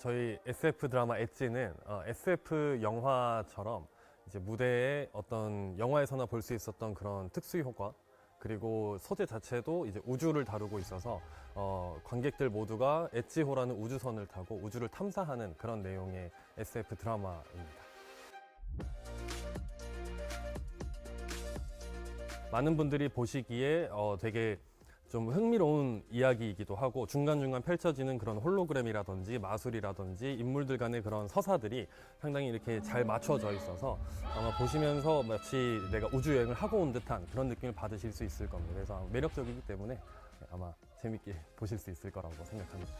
저희 SF 드라마 엣지는 어, SF 영화처럼 이제 무대에 어떤 영화에서나 볼 수 있었던 그런 특수 효과 그리고 소재 자체도 이제 우주를 다루고 있어서 어, 관객들 모두가 엣지호라는 우주선을 타고 우주를 탐사하는 그런 내용의 SF 드라마입니다. 많은 분들이 보시기에 어, 되게 좀 흥미로운 이야기이기도 하고 중간중간 펼쳐지는 그런 홀로그램이라든지 마술이라든지 인물들 간의 그런 서사들이 상당히 이렇게 잘 맞춰져 있어서 아마 보시면서 마치 내가 우주여행을 하고 온 듯한 그런 느낌을 받으실 수 있을 겁니다. 그래서 매력적이기 때문에 아마 재밌게 보실 수 있을 거라고 생각합니다.